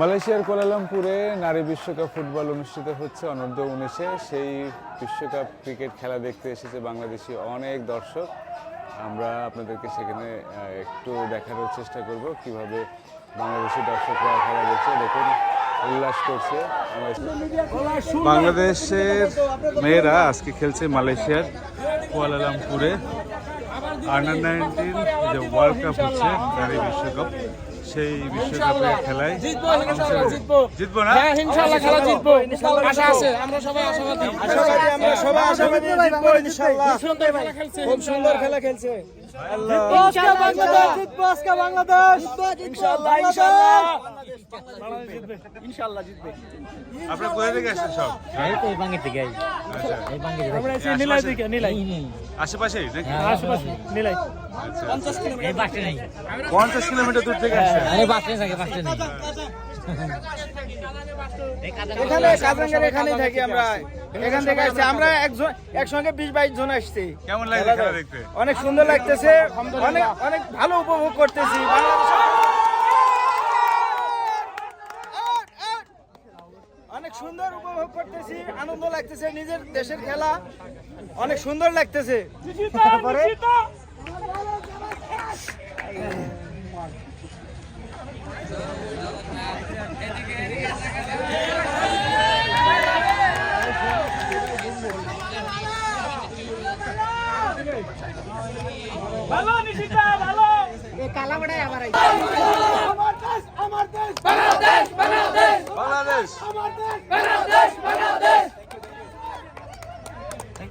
মালয়েশিয়ার কোলালামপুরে নারী বিশ্বকাপ ফুটবল অনুষ্ঠিত হচ্ছে অনূর্ধ্ব উনিশে। সেই বিশ্বকাপ ক্রিকেট খেলা দেখতে এসেছে বাংলাদেশি অনেক দর্শক। আমরা আপনাদেরকে সেখানে একটু দেখানোর চেষ্টা করব কীভাবে বাংলাদেশি দর্শকরা খেলা দেখছে। দেখুন, উল্লাস করছে বাংলাদেশের মেয়েরা আজকে খেলছে মালয়েশিয়ার কুয়ালালামপুরে। আন্ডার নাইনটিন যে ওয়ার্ল্ড কাপ হচ্ছে, নারী বিশ্বকাপ। সেই বিশ্বকাপে খেলায় জিতবো না? হ্যাঁ ইনশাআল্লাহ খেলা জিতবো। আশা আছে আমরা সবাই আশাবাদী। আশাবাদী আমরা সবাই আশাবাদী জিতবো ইনশাআল্লাহ। সুন্দর খেলা খেলছে খুব সুন্দর খেলা খেলছে। ইনশাআল্লাহ বাংলাদেশ। জিতবো আজকে বাংলাদেশ। ইনশাআল্লাহ ইনশাআল্লাহ। আপনারা কোথা থেকে আসছেন সব? এই তো এই বাঙ্গি থেকে আচ্ছা। আমরা এসে নিলাই দিকে নিলাই। আশেপাশেই নাকি? আশেপাশে নিলাই। এই বাসে নেই। পঞ্চাশ কিলোমিটার দূর থেকে আসছেন? আরে বাসে থাকে বাসে নেই। এখানে কাজাঙ্গের থাকি আমরা। এখান থেকে আসছি। আমরা একজন একসঙ্গে বিশ বাইশ জন আসছি। কেমন লাগছে অনেক সুন্দর লাগতেছে। অনেক অনেক ভালো উপভোগ করতেছি। অনেক সুন্দর উপভোগ করতেছি আনন্দ লাগতেছে নিজের দেশের খেলা অনেক সুন্দর লাগতেছে। তারপরে বাংলাদেশ।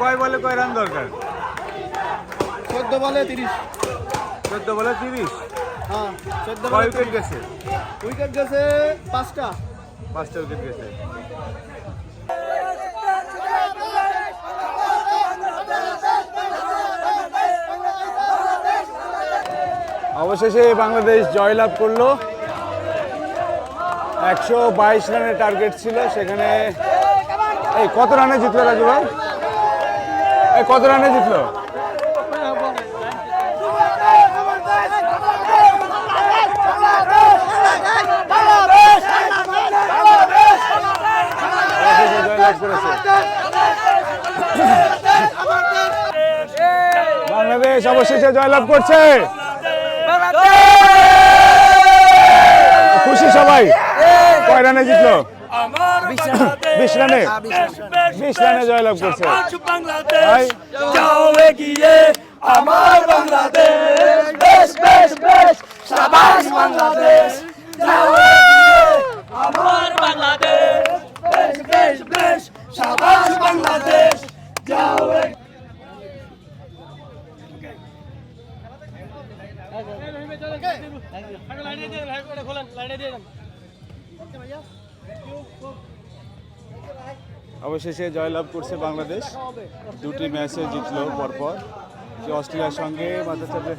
কয় বলে কয় রান দরকার? চোদ্দ বলে তিরিশ। চোদ্দ বলে তিরিশ? হ্যাঁ চোদ্দ উইকেট গেছে? উইকেট গেছে পাঁচটা। পাঁচটা উইকেট গেছে। অবশেষে বাংলাদেশ জয়লাভ করল। একশো বাইশ রানের টার্গেট ছিল সেখানে এই কত রানে জিতলো রাজু ভাই? কত রানে জিতলো বাংলাদেশ অবশেষে জয়লাভ করছে। খুশি সবাই। কয় রানে জিতলো? বিশ রানে বিশ রানে জয়লাভ করছে ভাই। যাও এগিয়ে। আমার বাংলাদেশ। বেশ বেশ বেশ। সাবাস বাংলাদেশ। যাও এগিয়ে। আমার বাংলাদেশ। বেশ বেশ বেশ। সাবাস বাংলাদেশ। যাও এগিয়ে। অবশেষে জয়লাভ করছে বাংলাদেশ। দুটি ম্যাচে জিতলো পরপর। যে অস্ট্রেলিয়ার সঙ্গে মাথা চাপে?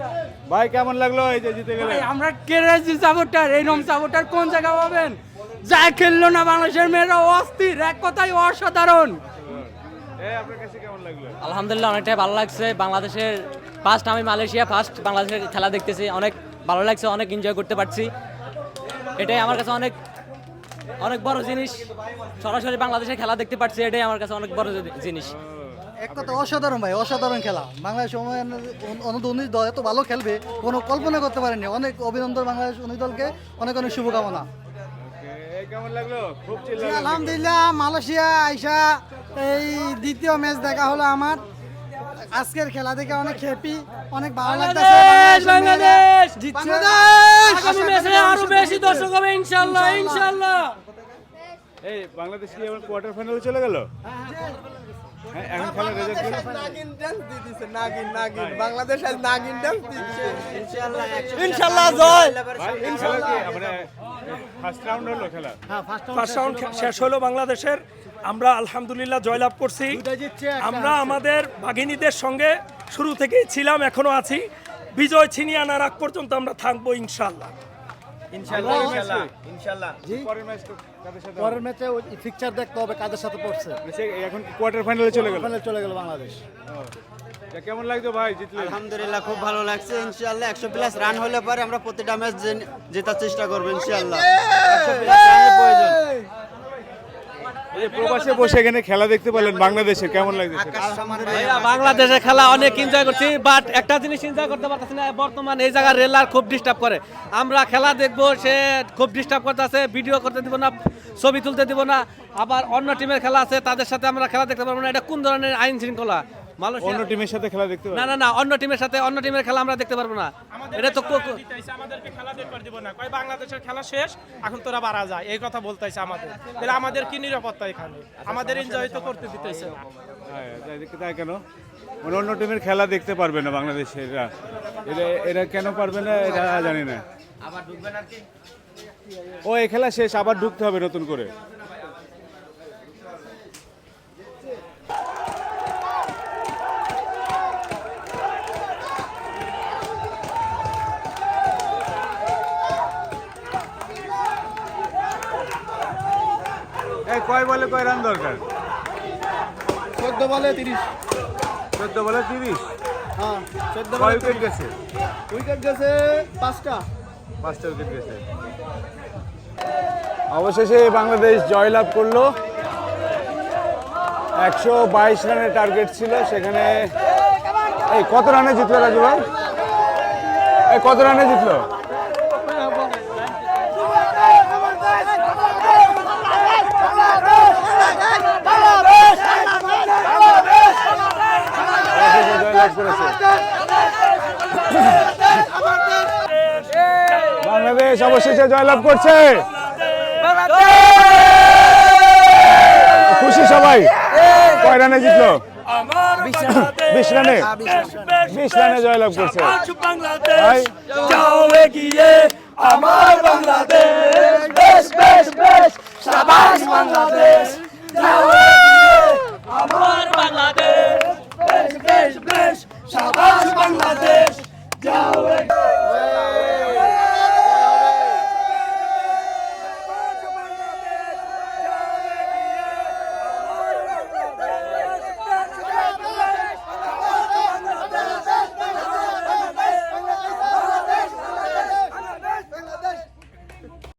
ভাই কেমন লাগল এই যে জিতে গেলে? আমরা কেরাজি সাপোর্টার এই রকম সাপোর্টার কোন জায়গা পাবেন? যা খেললো না বাংলাদেশের মেয়েরা অস্থির এক কথায় অসাধারণ। এই আপনার কাছে কেমন লাগল? আলহামদুলিল্লাহ অনেকটাই ভালো লাগছে। বাংলাদেশের ফার্স্ট আমি মালয়েশিয়া ফার্স্ট বাংলাদেশের খেলা দেখতেছি। অনেক ভালো লাগছে অনেক এনজয় করতে পারছি। এটাই আমার কাছে অনেক অনেক বড় জিনিস। সরাসরি বাংলাদেশের খেলা দেখতে পাচ্ছি এটাই আমার কাছে অনেক বড় জিনিস। এক কথা অসাধারণ ভাই অসাধারণ খেলা। বাংলাদেশ উনিশ দল এত ভালো খেলবে কোনো কল্পনা করতে পারেনি অনেক অভিনন্দন বাংলাদেশ উনিশ দলকে অনেক অনেক শুভকামনা। এই কেমন লাগল? খুব চিল্লালো আলহামদুলিল্লাহ মালয়েশিয়া আইসা এই দ্বিতীয় ম্যাচ দেখা হলো আমার। আজকের খেলা দেখে অনেক হ্যাপি অনেক ভালো লাগতেছে বাংলাদেশ! জিতছে। আগামী ম্যাচে আরও বেশি দর্শক হবে ইনশাআল্লাহ ইনশাআল্লাহ এই বাংলাদেশ কি এবার কোয়ার্টার ফাইনালে চলে গেল? হ্যাঁ, এখন খেলার রেজাল্ট নাগিন ডান্স দিয়ে নাগিন নাগিন। বাংলাদেশ আজ নাগিন ডান্স দিচ্ছে ইনশাল্লাহ জয়। খেলা মানে ফার্স্ট রাউন্ড হলো খেলা? ফার্স্ট রাউন্ড শেষ হলো। বাংলাদেশের। আমরা আলহামদুলিল্লাহ জয়লাভ করছি। আমরা আমাদের বাঘিনীদের সঙ্গে শুরু থেকেই ছিলাম এখনও আছি। বিজয় ছিনিয়ে আনার আগ পর্যন্ত আমরা থাকব ইনশাল্লাহ পরের ম্যাচ পরের ম্যাচে ওই ফিকচার দেখতে হবে কাদের সাথে পড়ছে? এখন কোয়ার্টার ফাইনালে চলে গেল। চলে গেল বাংলাদেশ। কেমন লাগতো ভাই জিতলে? আলহামদুলিল্লাহ খুব ভালো লাগছে ইনশাআল্লাহ। একশো প্লাস রান হলে পরে আমরা প্রতিটা ম্যাচ জেতার চেষ্টা করব ইনশাআল্লাহ। একশো প্লাস রানের প্রয়োজন। এই প্রবাসে বসে এখানে খেলা দেখতে পেলেন বাংলাদেশের কেমন লাগছে? বাংলাদেশের খেলা অনেক এনজয় করছি বাট একটা জিনিস এনজয় করতে পারতেছি না, বর্তমান এই জায়গায় রেলার খুব ডিস্টার্ব করে। আমরা খেলা দেখব, সে খুব ডিস্টার্ব করতেছে ভিডিও করতে দিব না, ছবি তুলতে দিব না। আবার অন্য টিমের খেলা আছে, তাদের সাথে আমরা খেলা দেখতে পারব না, এটা কোন ধরনের আইন শৃঙ্খলা? মালয়েশিয়া অন্য টিমের সাথে খেলা দেখতে না না না অন্য টিমের সাথে অন্য টিমের খেলা আমরা দেখতে পারব না। এটা তো কো- কো- আমাদেরকে খেলা দেখবার দিব না। কয় বাংলাদেশের খেলা শেষ এখন তোরা বাড়া যায় এই কথা বলতেছে আমাদের। তাহলে আমাদের কি নিরাপত্তা এখানে? আমাদের এনজয় তো করতে দিতেছে না হ্যাঁ, তাই কেন? মানে অন্য টিমের খেলা দেখতে পারবে না বাংলাদেশের এরা। এরা এরা কেন পারবে না এটা জানি না। ও এই খেলা শেষ আবার ঢুকতে হবে নতুন করে। কয় বলে কয় রান দরকার? চোদ্দ বলে তিরিশ। চোদ্দ বলে তিরিশ? হ্যাঁ চোদ্দ উইকেট গেছে? উইকেট গেছে পাঁচটা। পাঁচটা উইকেট গেছে। অবশেষে বাংলাদেশ জয়লাভ করল। একশো বাইশ রানের টার্গেট ছিল সেখানে এই কত রানে জিতলো রাজু ভাই? এই কত রানে জিতলো? করেছে। বাংলাদেশ অবশেষে জয়লাভ করছে। খুশি সবাই। কয় রানে জিতলো? বিশ রানে। বিশ রানে। জয়লাভ করছে। আমার বাংলাদেশ